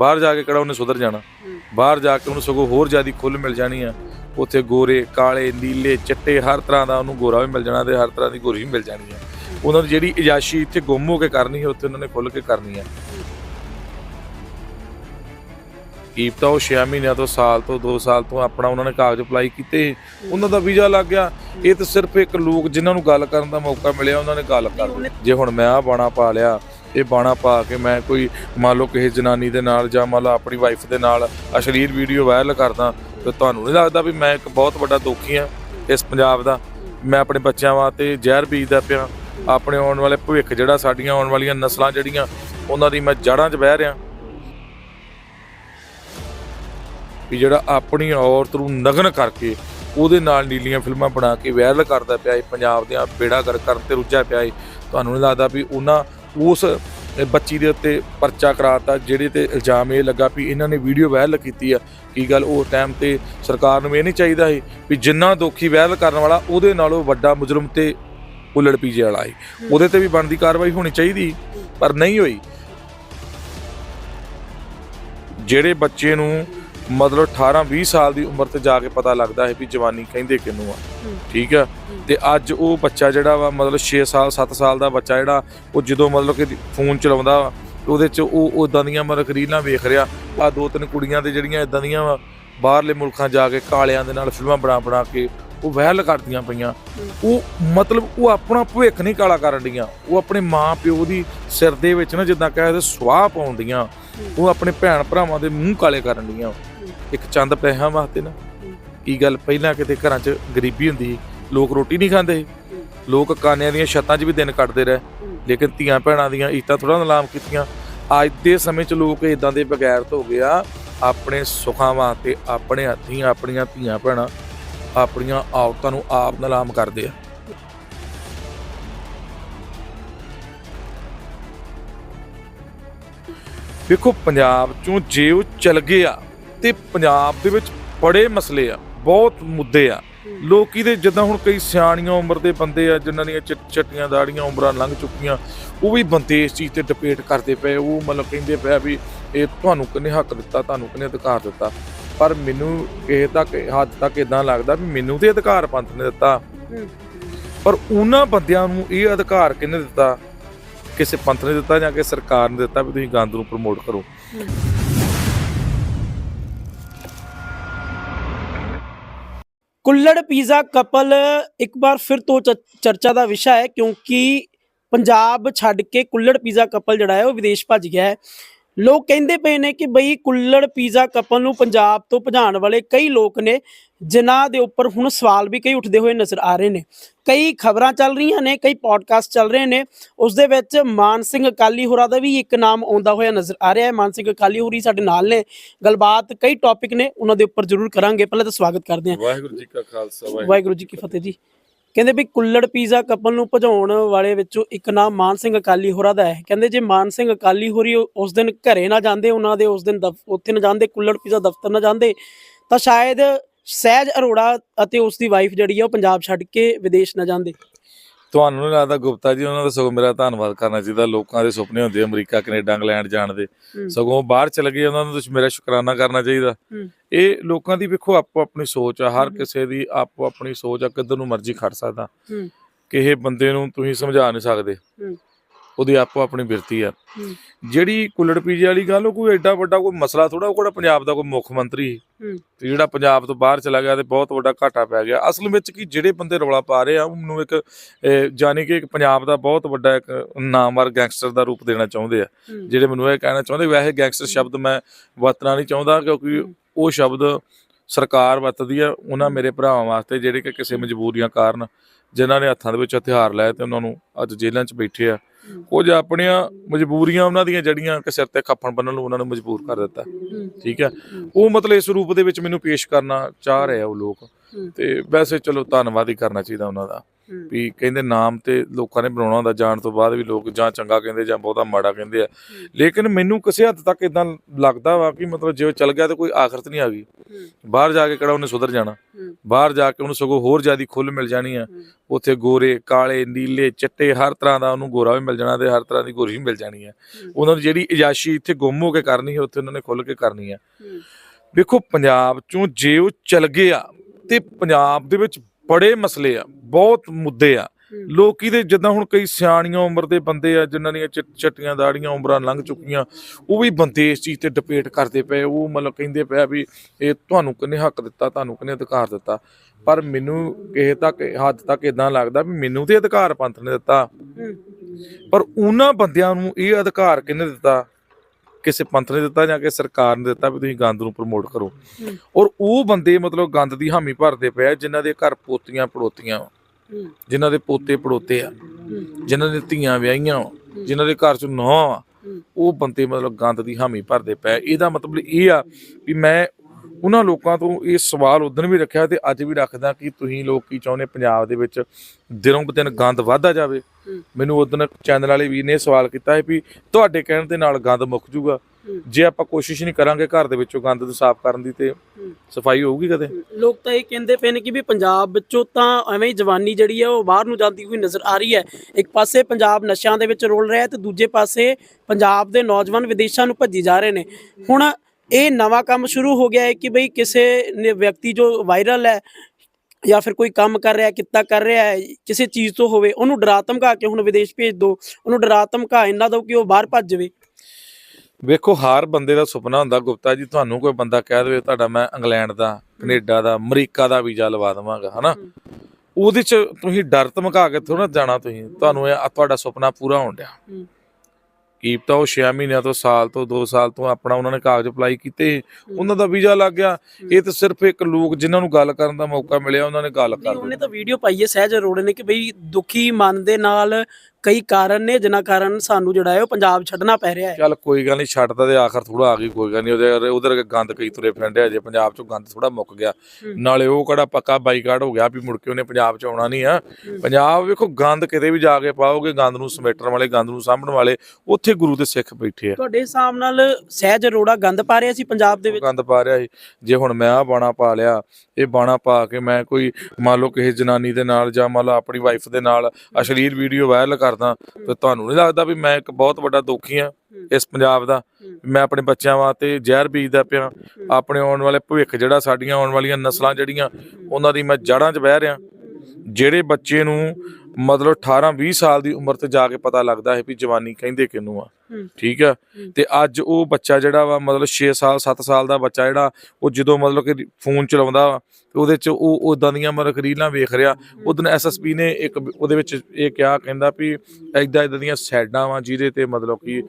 ਬਾਹਰ ਜਾ ਕੇ ਕਿਹੜਾ ਉਹਨੇ ਸੁਧਰ ਜਾਣਾ? ਬਾਹਰ ਜਾ ਕੇ ਉਹਨੂੰ ਸਗੋਂ ਹੋਰ ਜ਼ਿਆਦੀ ਖੁੱਲ ਮਿਲ ਜਾਣੀ ਆ। ਉੱਥੇ ਗੋਰੇ ਕਾਲੇ ਨੀਲੇ ਚਿੱਟੇ ਹਰ ਤਰ੍ਹਾਂ ਦਾ ਉਹਨੂੰ ਗੋਰਾ ਵੀ ਮਿਲ ਜਾਣਾ ਤੇ ਹਰ ਤਰ੍ਹਾਂ ਦੀ ਗੋਰੀ ਵੀ ਮਿਲ ਜਾਣੀ ਆ। ਉਹਨਾਂ ਦੀ ਜਿਹੜੀ ਇਜਾਸ਼ੀ ਇੱਥੇ ਗੁੰਮ ਹੋ ਕੇ ਕਰਨੀ ਹੈ ਉੱਥੇ ਉਹਨਾਂ ਨੇ ਖੁੱਲ ਕੇ ਕਰਨੀ ਆ। ਕੀਪਤਾ ਉਹ 6 ਮਹੀਨਿਆਂ ਤੋਂ ਸਾਲ ਤੋਂ 2 ਸਾਲ ਤੋਂ ਆਪਣਾ ਉਹਨਾਂ ਨੇ ਕਾਗਜ਼ ਅਪਲਾਈ ਕੀਤੇ। ਉਹਨਾਂ ਦਾ ਵੀਜ਼ਾ ਲੱਗ ਗਿਆ। ਇਹ ਤਾਂ ਸਿਰਫ ਇੱਕ ਲੋਕ ਜਿਨ੍ਹਾਂ ਨੂੰ ਗੱਲ ਕਰਨ ਦਾ ਮੌਕਾ ਮਿਲਿਆ ਉਹਨਾਂ ਨੇ ਗੱਲ ਕਰ ਜੇ ਹੁਣ ਮੈਂ ਆ ਬਾਣਾ ਪਾ ਲਿਆ ਇਹ ਬਾਣਾ ਪਾ ਕੇ ਮੈਂ ਕੋਈ ਮੰਨ ਲਓ ਕਿਸੇ ਜਨਾਨੀ ਦੇ ਨਾਲ ਜਾਂ ਮੰਨ ਲਓ ਆਪਣੀ ਵਾਈਫ ਦੇ ਨਾਲ ਅਸ਼ਲੀਲ ਵੀਡੀਓ ਵਾਇਰਲ ਕਰਦਾ ਤੇ ਤੁਹਾਨੂੰ ਨਹੀਂ ਲੱਗਦਾ ਵੀ ਮੈਂ ਇੱਕ ਬਹੁਤ ਵੱਡਾ ਦੋਖੀ ਆ ਇਸ ਪੰਜਾਬ ਦਾ? ਮੈਂ ਆਪਣੇ ਬੱਚਿਆਂ ਵਾਸਤੇ ਜ਼ਹਿਰ ਬੀਜਦਾ ਪਿਆ, ਆਪਣੇ ਆਉਣ ਵਾਲੇ ਭਵਿੱਖ ਜਿਹੜਾ ਸਾਡੀਆਂ ਆਉਣ ਵਾਲੀਆਂ ਨਸਲਾਂ ਜਿਹੜੀਆਂ, ਉਹਨਾਂ ਦੀ ਮੈਂ ਜੜ੍ਹਾਂ 'ਚ ਬਹਿ ਰਿਹਾ। ਵੀ ਜਿਹੜਾ ਆਪਣੀ ਔਰਤ ਨੂੰ ਨਗਨ ਕਰਕੇ ਉਹਦੇ ਨਾਲ ਨੀਲੀਆਂ ਫਿਲਮਾਂ ਬਣਾ ਕੇ ਵਾਇਰਲ ਕਰਦਾ ਪਿਆ, ਇਹ ਪੰਜਾਬ ਦੇ ਬੇੜਾ ਗਰ ਕਰਨ ਤੇ ਰੁੱਝਿਆ ਪਿਆ ਏ। ਤੁਹਾਨੂੰ ਨਹੀਂ ਲੱਗਦਾ ਵੀ ਉਹਨਾਂ ਉਸ ਬੱਚੀ ਦੇ ਉੱਤੇ ਪਰਚਾ ਕਰਾਤਾ ਜਿਹੜੇ ਤੇ ਇਲਜ਼ਾਮ ਇਹ ਲੱਗਾ ਵੀ ਇਹਨਾਂ ਨੇ ਵੀਡੀਓ ਵਾਇਰਲ ਕੀਤੀ ਆ। ਕੀ ਗੱਲ ਉਹ ਟਾਈਮ ਤੇ ਸਰਕਾਰ ਨੂੰ ਇਹ ਨਹੀਂ ਚਾਹੀਦਾ ਸੀ ਵੀ ਜਿੰਨਾ ਦੋਖੀ ਵਾਇਰਲ ਕਰਨ ਵਾਲਾ ਉਹਦੇ ਨਾਲੋਂ ਵੱਡਾ ਮੁਜਰਮ ਤੇ ਉਲੜ ਪੀਜੇ ਵਾਲਾ ਸੀ। ਉਹਦੇ ਤੇ ਵੀ ਬਣਦੀ ਕਾਰਵਾਈ ਹੋਣੀ ਚਾਹੀਦੀ ਪਰ ਨਹੀਂ ਹੋਈ। ਜਿਹੜੇ ਬੱਚੇ ਨੂੰ ਮਤਲਬ 18 20 ਸਾਲ ਦੀ ਉਮਰ ਤੇ ਜਾ ਕੇ ਪਤਾ ਲੱਗਦਾ ਹੈ ਵੀ ਜਵਾਨੀ ਕਹਿੰਦੇ ਕਿਹਨੂੰ ਆ। ਠੀਕ ਆ? ਤੇ ਅੱਜ ਉਹ ਬੱਚਾ ਜਿਹੜਾ ਵਾ ਮਤਲਬ 6 ਸਾਲ 7 ਸਾਲ ਦਾ ਬੱਚਾ ਜਿਹੜਾ ਉਹ ਜਦੋਂ ਮਤਲਬ ਕਿ ਫੋਨ ਚਲਾਉਂਦਾ ਵਾ ਉਹਦੇ ਚ ਉਹ ਉਦਾਂ ਦੀਆਂ ਮਤਲਬ ਰੀਲਾਂ ਵੇਖ ਰਿਹਾ। ਆ ਦੋ ਤਿੰਨ ਕੁੜੀਆਂ ਤੇ ਜਿਹੜੀਆਂ ਇਦਾਂ ਦੀਆਂ ਬਾਹਰਲੇ ਮੁਲਕਾਂ ਜਾ ਕੇ ਕਾਲਿਆਂ ਦੇ ਨਾਲ ਫਿਲਮਾਂ ਬਣਾ ਬਣਾ ਕੇ ਉਹ ਵਾਇਰਲ ਕਰਦੀਆਂ ਪਈਆਂ। ਉਹ ਮਤਲਬ ਉਹ ਆਪਣਾ ਭਵਿੱਖ ਨਹੀਂ ਕਾਲਾ ਕਰਨ ਡੀਆਂ। ਉਹ ਆਪਣੇ ਮਾਂ ਪਿਓ ਦੀ ਸਿਰ ਦੇ ਵਿੱਚ ਨਾ ਜਿੱਦਾਂ ਕਹਿੰਦੇ ਸਵਾਹ ਪਾਉਂਦੀਆਂ ਉਹ ਆਪਣੇ ਭੈਣ ਭਰਾਵਾਂ ਦੇ ਮੂੰਹ ਕਾਲੇ ਕਰਨ ਡੀਆਂ। ਇੱਕ ਚੰਦ ਪੈਸਿਆਂ ਵਾਸਤੇ ਨਾ। ਕੀ ਗੱਲ ਪਹਿਲਾਂ ਕਿਤੇ ਘਰਾਂ 'ਚ ਗਰੀਬੀ ਹੁੰਦੀ ਸੀ। ਲੋਕ ਰੋਟੀ ਨਹੀਂ ਖਾਂਦੇ ਸੀ। ਲੋਕ ਕਾਨਿਆਂ ਦੀਆਂ ਛੱਤਾਂ 'ਚ ਵੀ ਦਿਨ ਕੱਟਦੇ ਰਹੇ। ਲੇਕਿਨ ਧੀਆਂ ਭੈਣਾਂ ਦੀਆਂ ਇੱਜ਼ਤਾਂ ਥੋੜਾ ਨਿਲਾਮ ਕੀਤੀਆਂ। ਅੱਜ ਦੇ ਸਮੇਂ 'ਚ ਲੋਕ ਇਦਾਂ ਦੇ ਬਗੈਰਤ ਹੋ ਗਿਆ। ਆਪਣੇ ਸੁੱਖਾਂ ਵਾਸਤੇ ਆਪਣੇ ਹੱਥੀਂ, ਆਪਣੀਆਂ ਧੀਆਂ ਭੈਣਾਂ ਆਪਣੀਆਂ ਔਰਤਾਂ ਨੂੰ ਆਪ ਨਿਲਾਮ ਕਰਦੇ ਆ। ਵੇਖੋ ਪੰਜਾਬ ਚੋਂ ਜੇ ਉਹ ਚਲ ਗਏ ਆ ਤੇ ਪੰਜਾਬ ਦੇ ਵਿੱਚ ਬੜੇ ਮਸਲੇ ਆ, ਬਹੁਤ ਮੁੱਦੇ ਆ। ਲੋਕੀ ਦੇ ਜਿੱਦਾਂ ਹੁਣ ਕਈ ਸਿਆਣੀਆਂ ਉਮਰ ਦੇ ਬੰਦੇ ਆ, ਜਿਨ੍ਹਾਂ ਦੀਆਂ ਚਿ- ਦਾੜੀਆਂ ਉਮਰਾਂ ਲੰਘ ਚੁੱਕੀਆਂ, ਉਹ ਵੀ ਬੰਦੇ ਇਸ ਚੀਜ਼ ਤੇ ਡਿਬੇਟ ਕਰਦੇ ਪਏ, ਉਹ ਮਤਲਬ ਕਹਿੰਦੇ ਪਏ ਵੀ ਇਹ ਤੁਹਾਨੂੰ ਕਿੰਨੇ ਹੱਕ ਦਿੱਤਾ, ਤੁਹਾਨੂੰ ਕਿੰਨੇ ਅਧਿਕਾਰ ਦਿੱਤਾ। ਪਰ ਮੈਨੂੰ ਕਿਸੇ ਤੱਕ ਹੱਦ ਤੱਕ ਇਦਾਂ ਲੱਗਦਾ ਵੀ ਮੈਨੂੰ ਤੇ ਅਧਿਕਾਰ ਪੰਥ ਨੇ ਦਿੱਤਾ। ਪਰ ਉਹਨਾਂ ਬੰਦਿਆਂ ਨੂੰ ਇਹ ਅਧਿਕਾਰ ਕਿਹਨੇ ਦਿੱਤਾ? ਕਿਸੇ ਪੰਥ ਨੇ ਦਿੱਤਾ ਜਾਂ ਕਿ ਸਰਕਾਰ ਨੇ ਦਿੱਤਾ ਵੀ ਤੁਸੀਂ ਗੰਦ ਨੂੰ ਪ੍ਰਮੋਟ ਕਰੋ। ਕੁੱਲੜ ਪੀਜ਼ਾ ਕਪਲ ਇੱਕ ਵਾਰ ਫਿਰ ਤੋਂ ਚਰਚਾ ਦਾ ਵਿਸ਼ਾ ਹੈ ਕਿਉਂਕਿ ਪੰਜਾਬ ਛੱਡ ਕੇ ਕੁੱਲੜ ਪੀਜ਼ਾ ਕਪਲ ਜਿਹੜਾ ਹੈ ਉਹ ਵਿਦੇਸ਼ ਭੱਜ ਗਿਆ ਹੈ। ਲੋਕ ਕਹਿੰਦੇ ਪਏ ਨੇ ਕਿ ਬਈ ਕੁੱਲੜ ਪੀਜ਼ਾ ਕਪਲ ਨੂੰ ਪੰਜਾਬ ਤੋਂ ਭਜਾਉਣ ਵਾਲੇ ਕਈ ਲੋਕ ਨੇ ਜਿਨ੍ਹਾਂ ਦੇ ਉੱਪਰ ਹੁਣ ਸਵਾਲ ਵੀ ਕਈ ਉੱਠਦੇ ਹੋਏ ਨਜ਼ਰ ਆ ਰਹੇ ਨੇ। ਕਈ ਖਬਰਾਂ ਚੱਲ ਰਹੀਆਂ ਨੇ ਕਈ ਪੋਡਕਾਸਟ ਚੱਲ ਰਹੇ ਨੇ ਉਸ ਦੇ ਵਿੱਚ ਮਾਨ ਸਿੰਘ ਅਕਾਲੀ ਹੋਰਾਂ ਦਾ ਵੀ ਇੱਕ ਨਾਮ ਆਉਂਦਾ ਹੋਇਆ ਨਜ਼ਰ ਆ ਰਿਹਾ ਹੈ। ਮਾਨ ਸਿੰਘ ਅਕਾਲੀ ਹੋਰੀ ਸਾਡੇ ਨਾਲ ਨੇ ਗੱਲਬਾਤ ਕਈ ਟੌਪਿਕ ਨੇ ਉਹਨਾਂ ਦੇ ਉੱਪਰ ਜ਼ਰੂਰ ਕਰਾਂਗੇ। ਪਹਿਲਾਂ ਤਾਂ ਸਵਾਗਤ ਕਰਦੇ ਹਾਂ। ਵਾਹਿਗੁਰੂ ਜੀ ਕਾ ਖਾਲਸਾ ਵਾਹਿਗੁਰੂ ਜੀ ਕੀ ਫਤਿਹ ਜੀ। ਕਹਿੰਦੇ ਵੀ ਕੁੱਲੜ ਪੀਜ਼ਾ ਕਪਲ ਨੂੰ ਭਜਾਉਣ ਵਾਲੇ ਵਿੱਚੋਂ ਇੱਕ ਨਾਮ ਮਾਨ ਸਿੰਘ ਅਕਾਲੀ ਹੋਰਾ ਦਾ ਹੈ। ਕਹਿੰਦੇ ਜੇ ਮਾਨ ਸਿੰਘ ਅਕਾਲੀ ਹੋਰੀ ਉਸ ਦਿਨ ਘਰੇ ਨਾ ਜਾਂਦੇ, ਉਹਨਾਂ ਦੇ ਉਸ ਦਿਨ ਦਫ਼- ਉੱਥੇ ਨਾ ਜਾਂਦੇ, ਕੁੱਲੜ ਪੀਜ਼ਾ ਦਫ਼ਤਰ ਨਾ ਜਾਂਦੇ, ਤਾਂ ਸ਼ਾਇਦ ਸਹਿਜ ਅਰੋੜਾ ਅਤੇ ਉਸ ਦੀ ਵਾਈਫ ਜਿਹੜੀ ਆ ਉਹ ਪੰਜਾਬ ਛੱਡ ਕੇ ਵਿਦੇਸ਼ ਨਾ ਜਾਂਦੇ। ਤੁਹਾਨੂੰ ਨਹੀਂ ਲੱਗਦਾ ਗੁਪਤਾ ਜੀ ਉਹਨਾਂ ਦਾ ਸਗੋਂ ਮੇਰਾ ਧੰਨਵਾਦ ਕਰਨਾ ਚਾਹੀਦਾ ਲੋਕਾਂ ਦੇ ਸੁਪਨੇ ਹੁੰਦੇ ਅਮਰੀਕਾ ਕੈਨੇਡਾ ਇੰਗਲੈਂਡ ਜਾਣ ਦੇ। ਸਗੋਂ ਬਾਹਰ ਚਲੇ ਗਏ ਉਹਨਾਂ ਨੂੰ ਤੁਸੀਂ ਮੇਰਾ ਸ਼ੁਕਰਾਨਾ ਕਰਨਾ ਚਾਹੀਦਾ। ਇਹ ਲੋਕਾਂ ਦੀ ਵੇਖੋ ਆਪੋ ਆਪਣੀ ਸੋਚ ਆ ਹਰ। ਕਿਸੇ ਦੀ ਆਪੋ ਆਪਣੀ ਸੋਚ ਆ ਕਿੱਧਰ ਨੂੰ ਮਰਜ਼ੀ ਖੜ ਸਕਦਾ। ਕਿਸੇ ਬੰਦੇ ਨੂੰ ਤੁਸੀਂ ਸਮਝਾ ਨਹੀਂ ਸਕਦੇ। ਉਹਦੀ ਆਪੋ ਆਪਣੀ ਬਿਰਤੀ ਆ। ਜਿਹੜੀ ਕੁੱਲੜ ਪੀਜੇ ਵਾਲੀ ਗੱਲ ਉਹ ਕੋਈ ਐਡਾ ਵੱਡਾ ਕੋਈ ਮਸਲਾ ਥੋੜਾ ਉਹ ਕਿਹੜਾ ਪੰਜਾਬ ਦਾ ਕੋਈ ਮੁੱਖ ਮੰਤਰੀ। ਤੇ ਜਿਹੜਾ ਪੰਜਾਬ ਤੋਂ ਬਾਹਰ ਚਲਾ ਗਿਆ ਤੇ ਬਹੁਤ ਵੱਡਾ ਘਾਟਾ ਪੈ ਗਿਆ ਅਸਲ ਵਿੱਚ ਕੀ ਜਿਹੜੇ ਬੰਦੇ ਰੌਲਾ ਪਾ ਰਹੇ ਆ ਉਹ ਮੈਨੂੰ ਇੱਕ ਜਾਣੀ ਕਿ ਇੱਕ ਪੰਜਾਬ ਦਾ ਬਹੁਤ ਵੱਡਾ ਇੱਕ ਨਾਮਵਰ ਗੈਂਗਸਟਰ ਦਾ ਰੂਪ ਦੇਣਾ ਚਾਹੁੰਦੇ ਆ। ਜਿਹੜੇ ਮੈਨੂੰ ਇਹ ਕਹਿਣਾ ਚਾਹੁੰਦੇ ਵੈਸੇ ਗੈਂਗਸਟਰ ਸ਼ਬਦ ਮੈਂ ਵਰਤਣਾ ਨਹੀਂ ਚਾਹੁੰਦਾ ਕਿਉਂਕਿ। ਉਹ ਸ਼ਬਦ ਸਰਕਾਰ ਵਰਤਦੀ ਆ ਉਹਨਾਂ ਮੇਰੇ ਭਰਾਵਾਂ ਵਾਸਤੇ ਜਿਹੜੇ ਕਿ ਕਿਸੇ ਮਜਬੂਰੀਆਂ ਕਾਰਨ ਜਿਨ੍ਹਾਂ ਨੇ ਹੱਥਾਂ ਦੇ ਵਿੱਚ ਹਥਿਆਰ ਲਏ ਤੇ ਉਹਨਾਂ ਨੂੰ ਅੱਜ ਜੇਲ੍ਹਾਂ 'ਚ ਬੈਠੇ ਆ। ਕੁਝ ਆਪਣੀਆਂ ਮਜਬੂਰੀਆਂ ਉਹਨਾਂ ਦੀਆਂ ਜੜੀਆਂ ਕਿ ਸਿਰ ਤੇ ਖੱਫਣ ਬੰਨਣ ਨੂੰ ਉਹਨਾਂ ਨੂੰ ਮਜਬੂਰ ਕਰ ਦਿੱਤਾ। ਠੀਕ ਹੈ। ਉਹ ਮਤਲਬ ਇਸ ਰੂਪ ਦੇ ਵਿੱਚ ਮੈਨੂੰ ਪੇਸ਼ ਕਰਨਾ ਚਾਹ ਰਹੇ ਆ ਉਹ ਲੋਕ। ਤੇ ਵੈਸੇ ਚਲੋ ਧੰਨਵਾਦ ਹੀ ਕਰਨਾ ਚਾਹੀਦਾ ਉਹਨਾਂ ਦਾ। ਵੀ ਕਹਿੰਦੇ ਨਾਮ ਤੇ ਲੋਕਾਂ ਨੇ ਬਣਾਉਣਾ ਹੁੰਦਾ ਜਾਣ ਤੋਂ ਬਾਅਦ ਵੀ ਲੋਕ ਜਾਂ ਚੰਗਾ ਕਹਿੰਦੇ ਜਾਂ ਬਹੁਤਾ ਮਾੜਾ ਕਹਿੰਦੇ ਆ ਲੇਕਿਨ ਮੈਨੂੰ ਕਿਸੇ ਹੱਦ ਤੱਕ ਇਦਾਂ ਲੱਗਦਾ ਵਾ ਕਿ ਮਤਲਬ ਜੇ ਚੱਲ ਗਿਆ ਤੇ ਕੋਈ ਆਖਰਤ ਨਹੀਂ ਆ ਗਈ। ਬਾਹਰ ਜਾ ਕੇ ਕਿਹੜਾ ਉਹਨੇ ਸੁਧਰ ਜਾਣਾ। ਬਾਹਰ ਜਾ ਕੇ ਉਹਨੂੰ ਸਗੋਂ ਹੋਰ ਜ਼ਿਆਦੀ ਖੁੱਲ ਮਿਲ ਜਾਣੀ ਆ। ਉੱਥੇ ਗੋਰੇ ਕਾਲੇ ਨੀਲੇ ਚਿੱਟੇ ਹਰ ਤਰ੍ਹਾਂ ਦਾ ਉਹਨੂੰ ਗੋਰਾ ਵੀ ਮਿਲ ਜਾਣਾ ਤੇ ਹਰ ਤਰ੍ਹਾਂ ਦੀ ਗੋਰੀ ਵੀ ਮਿਲ ਜਾਣੀ ਆ। ਉਹਨਾਂ ਦੀ ਜਿਹੜੀ ਇਜਾਸ਼ੀ ਇੱਥੇ ਗੁੰਮ ਹੋ ਕੇ ਕਰਨੀ ਹੈ ਉੱਥੇ ਉਹਨਾਂ ਨੇ ਖੁੱਲ ਕੇ ਕਰਨੀ ਆ। ਵੇਖੋ ਪੰਜਾਬ ਚੋਂ ਜੇ ਉਹ ਚਲ ਗਏ ਆ ਤੇ ਪੰਜਾਬ ਦੇ ਵਿੱਚ ਬੜੇ ਮਸਲੇ ਆ ਬਹੁਤ ਮੁੱਦੇ ਆ। ਲੋਕੀ ਦੇ ਜਿੱਦਾਂ ਹੁਣ ਕਈ ਸਿਆਣੀਆਂ ਉਮਰ ਦੇ ਬੰਦੇ ਆ ਜਿਨ੍ਹਾਂ ਦੀਆਂ ਚਿੱਟੀਆਂ ਦਾੜੀਆਂ ਉਮਰਾਂ ਲੰਘ ਚੁੱਕੀਆਂ ਉਹ ਵੀ ਬੰਦੇ ਇਸ ਚੀਜ਼ ਤੇ ਡਿਬੇਟ ਕਰਦੇ ਪਏ ਉਹ ਮਤਲਬ ਕਹਿੰਦੇ ਪਏ ਵੀ ਇਹ ਤੁਹਾਨੂੰ ਕਿੰਨੇ ਹੱਕ ਦਿੱਤਾ ਤੁਹਾਨੂੰ ਕਿੰਨੇ ਅਧਿਕਾਰ ਦਿੱਤਾ ਪਰ ਮੈਨੂੰ ਕਿਸੇ ਤੱਕ ਹੱਦ ਤੱਕ ਇਦਾਂ ਲੱਗਦਾ ਵੀ ਮੈਨੂੰ ਤੇ ਅਧਿਕਾਰ ਪੰਥ ਨੇ ਦਿੱਤਾ। ਪਰ ਉਹਨਾਂ ਬੰਦਿਆਂ ਨੂੰ ਇਹ ਅਧਿਕਾਰ ਕਿਹਨੇ ਦਿੱਤਾ ਕਿਸੇ ਪੰਥ ਨੇ ਦਿੱਤਾ ਜਾਂ ਕਿ ਸਰਕਾਰ ਨੇ ਦਿੱਤਾ ਵੀ ਤੁਸੀਂ ਗੰਦ ਨੂੰ ਪ੍ਰਮੋਟ ਕਰੋ। ਔਰ ਉਹ ਬੰਦੇ ਮਤਲਬ ਗੰਦ ਦੀ ਹਾਮੀ ਭਰਦੇ ਪਏ ਆ, ਜਿਨ੍ਹਾਂ ਦੇ ਘਰ ਪੋਤੀਆਂ ਪੜੋਤੀਆਂ। ਜਿਨ੍ਹਾਂ ਦੇ ਪੋਤੇ ਪੜੋਤੇ ਆ। ਜਿਨ੍ਹਾਂ ਦੇ ਧੀਆਂ ਵਿਆਹੀਆਂ ਜਿਨ੍ਹਾਂ ਦੇ ਘਰ ਚ ਨੌਂ ਆ। ਉਹ ਬੰਦੇ ਮਤਲਬ ਗੰਦ ਦੀ ਹਾਮੀ ਭਰਦੇ ਪਏ ਇਹਦਾ ਮਤਲਬ ਇਹ ਆ ਵੀ ਮੈਂ ਉਹਨਾਂ ਲੋਕਾਂ ਤੋਂ ਇਹ ਸਵਾਲ ਉਦੋਂ ਵੀ ਰੱਖਿਆ ਤੇ ਅੱਜ ਵੀ ਰੱਖਦਾ ਕਿ ਤੁਸੀਂ ਲੋਕ ਕੀ ਚਾਹੁੰਦੇ ਪੰਜਾਬ ਦੇ ਵਿੱਚ ਦਿਨੋਂ ਦਿਨ ਗੰਦ ਵਧਦਾ ਜਾਵੇ। ਮੈਨੂੰ ਉਦੋਂ ਚੈਨਲ ਵਾਲੇ ਵੀ ਨੇ ਸਵਾਲ ਕੀਤਾ ਹੈ ਵੀ ਤੁਹਾਡੇ ਕਹਿਣ ਦੇ ਨਾਲ ਗੰਦ ਮੁੱਕ ਜੂਗਾ। ਜੇ ਆਪਾਂ ਕੋਸ਼ਿਸ਼ ਨਹੀਂ ਕਰਾਂਗੇ ਘਰ ਦੇ ਵਿੱਚੋਂ ਗੰਦ ਨੂੰ ਸਾਫ਼ ਕਰਨ ਦੀ ਤੇ। ਸਫ਼ਾਈ ਹੋਊਗੀ ਕਦੇ ਲੋਕ ਤਾਂ ਇਹ ਕਹਿੰਦੇ ਪਏ ਨੇ ਕਿ ਵੀ ਪੰਜਾਬ ਵਿੱਚੋਂ ਤਾਂ ਐਵੇਂ ਹੀ ਜਵਾਨੀ ਜਿਹੜੀ ਹੈ ਉਹ ਬਾਹਰ ਨੂੰ ਜਾਂਦੀ ਹੋਈ ਨਜ਼ਰ ਆ ਰਹੀ ਹੈ ਇੱਕ ਪਾਸੇ ਪੰਜਾਬ ਨਸ਼ਿਆਂ ਦੇ ਵਿੱਚ ਰੋਲ ਰਿਹਾ ਤੇ ਦੂਜੇ ਪਾਸੇ ਪੰਜਾਬ ਦੇ ਨੌਜਵਾਨ ਵਿਦੇਸ਼ਾਂ ਨੂੰ ਭੱਜੀ ਜਾ ਰਹੇ ਨੇ ਹੁਣ ਇਹ ਨਵਾਂ ਕੰਮ ਸ਼ੁਰੂ ਹੋ ਗਿਆ ਹੈ ਕਿ ਬਈ ਕਿਸੇ ਨੇ ਵਿਅਕਤੀ ਜੋ ਵਾਇਰਲ ਹੈ ਜਾਂ ਫਿਰ ਕੋਈ ਕੰਮ ਕਰ ਰਿਹਾ ਕਿੱਤਾ ਕਰ ਰਿਹਾ ਹੈ ਕਿਸੇ ਚੀਜ਼ ਤੋਂ ਹੋਵੇ ਉਹਨੂੰ ਡਰਾ ਧਮਕਾ ਕੇ ਹੁਣ ਵਿਦੇਸ਼ ਭੇਜ ਦਿਓ ਉਹਨੂੰ ਡਰਾ ਧਮਕਾ ਇੰਨਾ ਦਿਓ ਕਿ ਉਹ ਬਾਹਰ ਭੱਜ ਜਾਵੇ। ਵੇਖੋ ਹਰ ਬੰਦੇ ਦਾ ਸੁਪਨਾ ਹੁੰਦਾ ਗੁਪਤਾ ਜੀ ਤੁਹਾਨੂੰ ਕੋਈ ਬੰਦਾ ਕਹਿ ਦੇਵੇ ਤੁਹਾਡਾ ਮੈਂ ਇੰਗਲੈਂਡ ਦਾ ਕੈਨੇਡਾ ਦਾ ਅਮਰੀਕਾ ਦਾ ਵੀਜ਼ਾ ਲਵਾ ਦੇਵਾਂਗਾ ਹਨਾ? ਉਹਦੇ ਚ ਤੁਸੀਂ ਡਰ ਧਮਕਾ ਕੇ ਥੋੜਾ ਜਾਣਾ ਤੁਸੀਂ ਤੁਹਾਨੂੰ ਇਹ ਤੁਹਾਡਾ ਸੁਪਨਾ ਪੂਰਾ ਹੋਣ ਡਿਆ। ਕੀਪ ਤਾਂ ਉਹ 6 ਮਹੀਨਿਆਂ ਤੋਂ ਸਾਲ ਤੋਂ 2 ਸਾਲ ਤੋਂ ਆਪਣਾ ਉਹਨਾਂ ਨੇ ਕਾਗਜ਼ ਅਪਲਾਈ ਕੀਤੇ ਉਹਨਾਂ ਦਾ ਵੀਜ਼ਾ ਲੱਗ ਗਿਆ। ਇਹ ਤਾਂ ਸਿਰਫ ਇੱਕ ਲੋਕ ਜਿਨ੍ਹਾਂ ਨੂੰ ਗੱਲ ਕਰਨ ਦਾ ਮੌਕਾ ਮਿਲਿਆ ਉਹਨਾਂ ਨੇ ਗੱਲ ਕਰ ਉਹਨੇ ਦਿੱਤੀ। ਤਾਂ ਵੀਡੀਓ ਪਾਈ ਹੈ ਸਹਿਜ ਅਰੋੜੇ ਨੇ ਕਿ ਬਈ ਦੁਖੀ ਮਨ ਦੇ ਨਾਲ ਕਈ ਕਾਰਨ ਨੇ ਜਿਨ੍ਹਾਂ ਕਾਰਨ ਸਾਨੂੰ ਜਿਹੜਾ ਹੈ ਉਹ ਪੰਜਾਬ ਛੱਡਣਾ ਪੈ ਰਿਹਾ ਹੈ। ਚੱਲ ਕੋਈ ਗੱਲ ਨਹੀਂ ਛੱਡਦਾ ਤੇ ਆਖਰ ਥੋੜਾ ਆ ਗਈ ਕੋਈ ਗੱਲ ਨਹੀਂ। ਉਹਦੇ ਉਧਰ ਗੰਦ ਕਈ ਤੁਰੇ ਫਿਰਦੇ ਜੇ ਪੰਜਾਬ ਚੋਂ ਗੰਦ ਥੋੜਾ ਮੁੱਕ ਗਿਆ। ਨਾਲੇ ਉਹ ਕਿਹੜਾ ਪੱਕਾ ਬਾਈਕਾਟ ਹੋ ਗਿਆ ਵੀ ਮੁੜ ਕੇ ਉਹਨੇ ਪੰਜਾਬ ਚ ਆਉਣਾ ਨਹੀਂ ਆ। ਪੰਜਾਬ ਵੇਖੋ ਗੰਦ ਕਿਤੇ ਵੀ ਜਾ ਕੇ ਪਾਓਗੇ ਗੰਦ ਨੂੰ ਸਮੇਟਣ ਵਾਲੇ ਗੰਦ ਨੂੰ ਸਾਂਭਣ ਵਾਲੇ ਉੱਥੇ ਗੁਰੂ ਦੇ ਸਿੱਖ ਬੈਠੇ ਆ। ਤੁਹਾਡੇ ਹਿਸਾਬ ਨਾਲ ਸਹਿਜ ਅਰੋੜਾ ਗੰਦ ਪਾ ਰਿਹਾ ਸੀ ਪੰਜਾਬ ਦੇ ਵਿੱਚ? ਗੰਦ ਪਾ ਰਿਹਾ ਸੀ। ਜੇ ਹੁਣ ਮੈਂ ਆ ਬਾਣਾ ਪਾ ਲਿਆ ਇਹ ਬਾਣਾ ਪਾ ਕੇ ਮੈਂ ਕੋਈ ਮੰਨ ਲਓ ਕਿਸੇ ਜਨਾਨੀ ਦੇ ਨਾਲ ਜਾਂ ਮੰਨ ਲਓ ਆਪਣੀ ਵਾਈਫ ਦੇ ਨਾਲ ਅਸ਼ਲੀਲ ਵੀਡੀਓ ਵਾਇਰਲ ਕਰਦਾ ਤੇ ਤੁਹਾਨੂੰ ਨਹੀਂ ਲੱਗਦਾ ਵੀ ਮੈਂ ਇੱਕ ਬਹੁਤ ਵੱਡਾ ਦੋਖੀ ਆ ਇਸ ਪੰਜਾਬ ਦਾ। ਮੈਂ ਆਪਣੇ ਬੱਚਿਆਂ ਵਾਸਤੇ ਜ਼ਹਿਰ ਬੀਜਦਾ ਪਿਆ, ਆਪਣੇ ਆਉਣ ਵਾਲੇ ਭਵਿੱਖ ਜਿਹੜਾ ਸਾਡੀਆਂ ਆਉਣ ਵਾਲੀਆਂ ਨਸਲਾਂ ਜਿਹੜੀਆਂ, ਉਹਨਾਂ ਦੀ ਮੈਂ ਜੜ੍ਹਾਂ 'ਚ ਬਹਿ ਰਿਹਾ। ਜਿਹੜੇ ਬੱਚੇ ਨੂੰ ਮਤਲਬ 18 20 ਸਾਲ ਦੀ ਉਮਰ ਤੇ ਜਾ ਕੇ ਪਤਾ ਲੱਗਦਾ ਹੈ ਵੀ ਜਵਾਨੀ ਕਹਿੰਦੇ ਕਿਹਨੂੰ ਆ। ਠੀਕ ਆ? ਤੇ ਅੱਜ ਉਹ ਬੱਚਾ ਜਿਹੜਾ ਵਾ ਮਤਲਬ 6 ਸਾਲ 7 ਸਾਲ ਦਾ ਬੱਚਾ ਜਿਹੜਾ ਉਹ ਜਦੋਂ ਮਤਲਬ ਕਿ ਫੋਨ ਚਲਾਉਂਦਾ ਵਾ ਤੇ ਉਹਦੇ ਚ ਉਹ ਉਦਾਂ ਦੀਆਂ ਮਤਲਬ ਰੀਲਾਂ ਵੇਖ ਰਿਹਾ। ਉਦੋਂ ਐਸਐਸਪੀ ਨੇ ਇੱਕ ਉਹਦੇ ਵਿੱਚ ਇਹ ਕਿਹਾ ਕਹਿੰਦਾ ਵੀ ਐਦਾਂ ਐਦਾਂ ਦੀਆਂ ਸੈਡਾਂ ਵਾ ਜਿਹਦੇ ਤੇ ਮਤਲਬ ਕਿ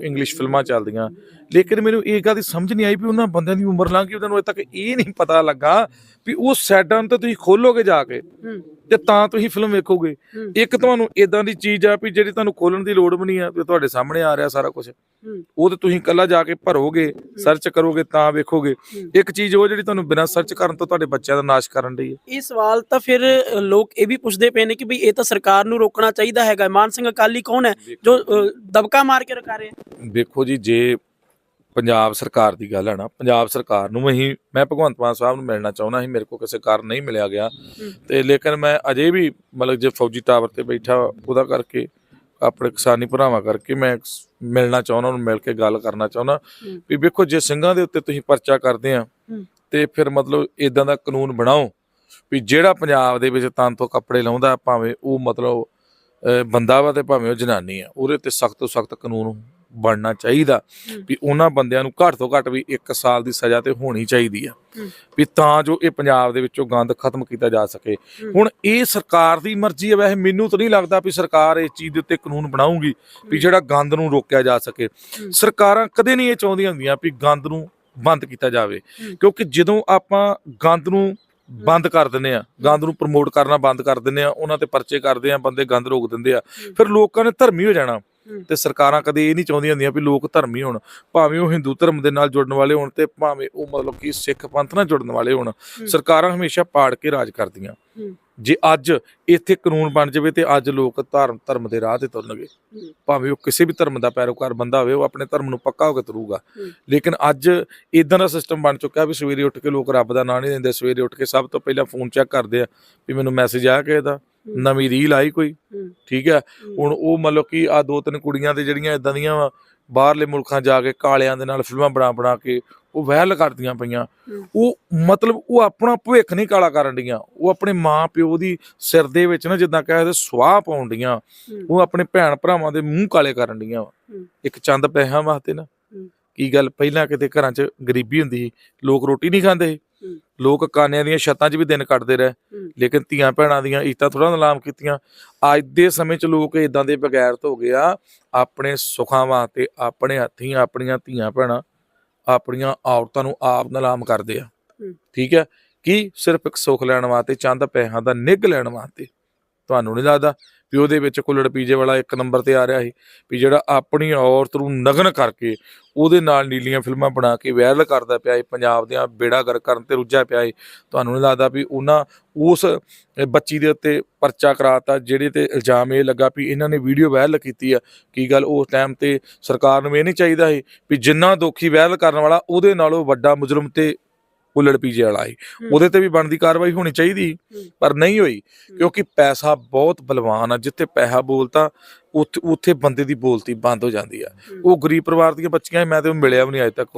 ਇੰਗਲਿਸ਼ ਫਿਲਮਾਂ ਚੱਲਦੀਆਂ। ਲੇਕਿਨ ਮੈਨੂੰ ਇਹ ਗੱਲ ਦੀ ਸਮਝ ਨਹੀਂ ਆਈ ਵੀ ਉਹਨਾਂ ਬੰਦਿਆਂ ਦੀ ਉਮਰ ਲੰਘ ਗਈ ਉਹਨਾਂ ਨੂੰ ਅਜੇ ਤੱਕ ਇਹ ਨਹੀਂ ਪਤਾ ਲੱਗਾ ਵੀ ਉਹ ਸੈਡਾਂ ਤੇ ਤੁਸੀਂ ਖੋਲੋਗੇ ਜਾ ਕੇ। ਤੇ ਤਾਂ ਤੁਸੀਂ ਫਿਲਮ ਵੇਖੋਗੇ। ਇੱਕ ਤੁਹਾਨੂੰ ਇਦਾਂ ਦੀ ਚੀਜ਼ ਆ ਵੀ ਜਿਹੜੀ ਤੁਹਾਨੂੰ ਖੋਲਣ ਦੀ ਲੋੜ ਵੀ ਨਹੀਂ ਆ ਵੀ ਤੁਹਾਡੇ ਸਾਹਮਣੇ ਆ ਰਿਹਾ ਸਾਰਾ ਕੁਝ ਉਹ ਤੇ ਤੁਸੀਂ ਕੱਲਾ ਜਾ ਕੇ ਭਰੋਗੇ ਸਰਚ ਕਰੋਗੇ ਤਾਂ ਵੇਖੋਗੇ। ਇੱਕ ਚੀਜ਼ ਉਹ ਜਿਹੜੀ ਤੁਹਾਨੂੰ ਬਿਨਾਂ ਸਰਚ ਕਰਨ ਤੋਂ ਤੁਹਾਡੇ ਬੱਚਿਆਂ ਦਾ ਨਾਸ਼ ਕਰਨ ਦੀ ਹੈ। ਇਹ ਸਵਾਲ ਤਾਂ ਫਿਰ ਲੋਕ ਇਹ ਵੀ ਪੁੱਛਦੇ ਪਏ ਨੇ ਕਿ ਬਈ ਇਹ ਤਾਂ ਸਰਕਾਰ ਨੂੰ ਰੋਕਣਾ ਚਾਹੀਦਾ ਹੈਗਾ। ਮਾਨ ਸਿੰਘ ਅਕਾਲੀ ਕੌਣ ਹੈ ਜੋ ਦਬਕਾ ਮਾਰ ਕੇ ਰਖਾ ਰਿਹਾ ਵੇਖੋ ਜੀ ਜੇ ਪੰਜਾਬ ਸਰਕਾਰ ਦੀ ਗੱਲ ਹੈ ਨਾ ਪੰਜਾਬ ਸਰਕਾਰ ਨੂੰ ਅਸੀਂ ਮੈਂ ਭਗਵੰਤ ਮਾਨ ਸਾਹਿਬ ਨੂੰ ਮਿਲਣਾ ਚਾਹੁੰਦਾ ਸੀ ਮੇਰੇ ਕੋਲ ਕਿਸੇ ਕਾਰਨ ਨਹੀਂ ਮਿਲਿਆ ਗਿਆ। ਤੇ ਲੇਕਿਨ ਮੈਂ ਅਜੇ ਵੀ ਮਤਲਬ ਜੇ ਫੌਜੀ ਟਾਵਰ ਤੇ ਬੈਠਾ ਉਹਦਾ ਕਰਕੇ ਆਪਣੇ ਕਿਸਾਨੀ ਭਰਾਵਾਂ ਕਰਕੇ ਮੈਂ ਮਿਲਣਾ ਚਾਹੁੰਦਾ ਉਹਨੂੰ ਮਿਲ ਕੇ ਗੱਲ ਕਰਨਾ ਚਾਹੁੰਦਾ। ਵੀ ਵੇਖੋ ਜੇ ਸਿੰਘਾਂ ਦੇ ਉੱਤੇ ਤੁਸੀਂ ਪਰਚਾ ਕਰਦੇ ਆ। ਤੇ ਫਿਰ ਮਤਲਬ ਇਦਾਂ ਦਾ ਕਾਨੂੰਨ ਬਣਾਓ ਵੀ ਜਿਹੜਾ ਪੰਜਾਬ ਦੇ ਵਿੱਚ ਤਨ ਤੋਂ ਕੱਪੜੇ ਲਾਉਂਦਾ ਭਾਵੇਂ ਉਹ ਮਤਲਬ ਬੰਦਾ ਵਾ ਤੇ ਭਾਵੇਂ ਉਹ ਜਨਾਨੀ ਆ ਉਹਦੇ ਤੇ ਸਖਤ ਤੋਂ ਸਖਤ ਕਾਨੂੰਨ ਬਣਨਾ ਚਾਹੀਦਾ। ਵੀ ਉਹਨਾਂ ਬੰਦਿਆਂ ਨੂੰ ਘੱਟ ਤੋਂ ਘੱਟ ਵੀ 1 ਸਾਲ ਦੀ ਸਜ਼ਾ ਤੇ ਹੋਣੀ ਚਾਹੀਦੀ ਆ। ਵੀ ਤਾਂ ਜੋ ਇਹ ਪੰਜਾਬ ਦੇ ਵਿੱਚੋਂ ਗੰਦ ਖਤਮ ਕੀਤਾ ਜਾ ਸਕੇ। ਹੁਣ ਇਹ ਸਰਕਾਰ ਦੀ ਮਰਜ਼ੀ ਹੈ ਵੈਸੇ ਮੈਨੂੰ ਤਾਂ ਨਹੀਂ ਲੱਗਦਾ ਵੀ ਸਰਕਾਰ ਇਸ ਚੀਜ਼ ਦੇ ਉੱਤੇ ਕਾਨੂੰਨ ਬਣਾਊਗੀ ਵੀ ਜਿਹੜਾ ਗੰਦ ਨੂੰ ਰੋਕਿਆ ਜਾ ਸਕੇ। ਸਰਕਾਰਾਂ ਕਦੇ ਨਹੀਂ ਇਹ ਚਾਹੁੰਦੀਆਂ ਹੁੰਦੀਆਂ ਵੀ ਗੰਦ ਨੂੰ ਬੰਦ ਕੀਤਾ ਜਾਵੇ। ਕਿਉਂਕਿ ਜਦੋਂ ਆਪਾਂ ਗੰਦ ਨੂੰ ਬੰਦ ਕਰ ਦਿੰਦੇ ਆ ਗੰਦ ਨੂੰ ਪ੍ਰਮੋਟ ਕਰਨਾ ਬੰਦ ਕਰ ਦਿੰਦੇ ਆ ਉਹਨਾਂ ਤੇ ਪਰਚੇ ਕਰਦੇ ਆ ਬੰਦੇ ਗੰਦ ਰੋਕ ਦਿੰਦੇ ਆ ਫਿਰ ਲੋਕਾਂ ਨੇ ਧਰਮੀ ਹੋ ਜਾਣਾ। ਤੇ ਸਰਕਾਰਾਂ ਕਦੇ ਇਹ ਨਹੀਂ ਚਾਹੁੰਦੀਆਂ ਹੁੰਦੀਆਂ ਵੀ ਲੋਕ ਧਰਮੀ ਹੋਣ ਭਾਵੇਂ ਉਹ ਹਿੰਦੂ ਧਰਮ ਦੇ ਨਾਲ ਜੁੜਨ ਵਾਲੇ ਹੋਣ ਤੇ ਭਾਵੇਂ ਉਹ ਮਤਲਬ ਕਿ ਸਿੱਖ ਪੰਥ ਨਾਲ ਜੁੜਨ ਵਾਲੇ ਹੋਣ ਸਰਕਾਰਾਂ ਹਮੇਸ਼ਾ ਪਾੜ ਕੇ ਰਾਜ ਕਰਦੀਆਂ। ਜੇ ਅੱਜ ਇੱਥੇ ਕਾਨੂੰਨ ਬਣ ਜਾਵੇ ਤੇ ਅੱਜ ਲੋਕ ਧਰਮ ਧਰਮ ਦੇ ਰਾਹ ਤੇ ਤੁਰਨਗੇ। ਭਾਵੇਂ ਉਹ ਕਿਸੇ ਵੀ ਧਰਮ ਦਾ ਪੈਰੋਕਾਰ ਬੰਦਾ ਹੋਵੇ ਉਹ ਆਪਣੇ ਧਰਮ ਨੂੰ ਪੱਕਾ ਹੋ ਕੇ ਤੁਰੂਗਾ। ਲੇਕਿਨ ਅੱਜ ਇਦਾਂ ਦਾ ਸਿਸਟਮ ਬਣ ਚੁੱਕਾ ਵੀ ਸਵੇਰੇ ਉੱਠ ਕੇ ਲੋਕ ਰੱਬ ਦਾ ਨਾਂ ਨਹੀਂ ਲੈਂਦੇ ਸਵੇਰੇ ਉੱਠ ਕੇ ਸਭ ਤੋਂ ਪਹਿਲਾਂ ਫੋਨ ਚੈੱਕ ਕਰਦੇ ਆ ਵੀ ਮੈਨੂੰ ਮੈਸੇਜ ਆਇਆ ਕਿਸੇ ਦਾ ਹੂੰ। ਨਵੀਂ ਰੀਲ ਆਈ ਕੋਈ। ਠੀਕ ਹੈ। ਹੁਣ ਉਹ ਮਤਲਬ ਕਿ ਆ ਦੋ ਤਿੰਨ ਕੁੜੀਆਂ ਤੇ ਜਿਹੜੀਆਂ ਇਦਾਂ ਦੀਆਂ ਬਾਹਰਲੇ ਮੁਲਕਾਂ ਜਾ ਕੇ ਕਾਲਿਆਂ ਦੇ ਨਾਲ ਫਿਲਮਾਂ ਬਣਾ ਬਣਾ ਕੇ ਉਹ ਵਹਿਲ ਕਰਦੀਆਂ ਪਈਆਂ। ਉਹ ਮਤਲਬ ਉਹ ਆਪਣਾ ਭਵਿੱਖ ਨਹੀਂ ਕਾਲਾ ਕਰਨ ਡੀਆਂ ਉਹ ਆਪਣੇ ਮਾਂ ਪਿਓ ਦੀ ਸਿਰ ਦੇ ਵਿੱਚ ਨਾ ਜਿੱਦਾਂ ਕਹਿੰਦੇ ਸਵਾਹ ਪਾਉਣ ਡੀਆਂ। ਉਹ ਆਪਣੇ ਭੈਣ ਭਰਾਵਾਂ ਦੇ ਮੂੰਹ ਕਾਲੇ ਕਰਨ ਡੀਆਂ। ਇੱਕ ਚੰਦ ਪੈਸਿਆਂ ਵਾਸਤੇ ਨਾ। ਕੀ ਗੱਲ ਪਹਿਲਾਂ ਕਿਤੇ ਘਰਾਂ 'ਚ ਗਰੀਬੀ ਹੁੰਦੀ ਸੀ ਲੋਕ ਰੋਟੀ ਨਹੀਂ ਖਾਂਦੇ। ਲੋਕ ਕਾਨਿਆਂ ਦੀਆਂ ਛੱਤਾਂ 'ਚ ਵੀ ਦਿਨ ਕੱਟਦੇ ਰਹੇ। ਲੇਕਿਨ ਧੀਆਂ ਭੈਣਾਂ ਦੀਆਂ ਇੱਜ਼ਤਾਂ ਥੋੜਾ ਨਿਲਾਮ ਕੀਤੀਆਂ। ਅੱਜ ਦੇ ਸਮੇਂ 'ਚ ਲੋਕ ਇਦਾਂ ਦੇ ਬਗੈਰਤ ਹੋ ਗਏ ਆ। ਆਪਣੇ ਸੁੱਖਾਂ ਵਾਸਤੇ ਆਪਣੇ ਹੱਥੀਂ ਆਪਣੀਆਂ ਧੀਆਂ ਭੈਣਾਂ ਆਪਣੀਆਂ ਔਰਤਾਂ ਨੂੰ ਆਪ ਨਿਲਾਮ ਕਰਦੇ ਆ। ਠੀਕ ਹੈ? ਕੀ ਸਿਰਫ ਇੱਕ ਸੁੱਖ ਲੈਣ ਵਾਸਤੇ ਚੰਦ ਪੈਸਿਆਂ ਦਾ ਨਿੱਘ ਲੈਣ ਵਾਸਤੇ? ਤੁਹਾਨੂੰ ਨਹੀਂ ਲੱਗਦਾ ਵੀ ਉਹਦੇ ਵਿੱਚ ਕੁੱਲੜ ਪੀਜੇ ਵਾਲਾ ਇੱਕ ਨੰਬਰ ਤੇ ਆ ਰਿਹਾ ਸੀ ਵੀ ਜਿਹੜਾ ਆਪਣੀ ਔਰਤ ਨੂੰ ਨਗਨ ਕਰਕੇ ਉਹਦੇ ਨਾਲ ਨੀਲੀਆਂ ਫਿਲਮਾਂ ਬਣਾ ਕੇ ਵਾਇਰਲ ਕਰਦਾ ਪਿਆ ਹੈ ਪੰਜਾਬ ਦੀਆਂ ਬੇੜਾ ਗਰ ਕਰਨ ਤੇ ਰੁੱਝਿਆ ਪਿਆ ਹੈ ਤੁਹਾਨੂੰ ਨਹੀਂ ਲੱਗਦਾ ਵੀ ਉਹਨਾਂ ਉਸ ਬੱਚੀ ਦੇ ਉੱਤੇ ਪਰਚਾ ਕਰਾਤਾ ਜਿਹੜੇ ਤੇ ਇਲਜ਼ਾਮ ਇਹ ਲੱਗਾ ਵੀ ਇਹਨਾਂ ਨੇ ਵੀਡੀਓ ਵਾਇਰਲ ਕੀਤੀ ਆ? ਕੀ ਗੱਲ ਉਸ ਟਾਈਮ ਤੇ ਸਰਕਾਰ ਨੂੰ ਇਹ ਨਹੀਂ ਚਾਹੀਦਾ ਸੀ ਵੀ ਜਿੰਨਾ ਦੋਖੀ ਵਾਇਰਲ ਕਰਨ ਵਾਲਾ ਉਹਦੇ ਨਾਲੋਂ ਵੱਡਾ ਮੁਜਰਮ ਤੇ ਕੁੱਲੜ ਪੀਜੇ ਵਾਲਾ ਸੀ ਹੂੰ। ਉਹਦੇ ਤੇ ਵੀ ਬਣਦੀ ਕਾਰਵਾਈ ਹੋਣੀ ਚਾਹੀਦੀ। ਪਰ ਨਹੀਂ ਹੋਈ ਕਿਉਂਕਿ ਪੈਸਾ ਬਹੁਤ ਬਲਵਾਨ ਆ ਜਿੱਥੇ ਪੈਸਾ ਬੋਲਤਾ ਉੱਥੇ ਬੰਦੇ ਦੀ ਬੋਲਤੀ ਬੰਦ ਹੋ ਜਾਂਦੀ ਆ। ਉਹ ਗਰੀਬ ਪਰਿਵਾਰ ਦੀਆਂ ਬੱਚੀਆਂ ਮੈਂ ਤੇ ਉਹ ਮਿਲਿਆ ਵੀ ਨਹੀਂ ਅਜੇ ਤੱਕ।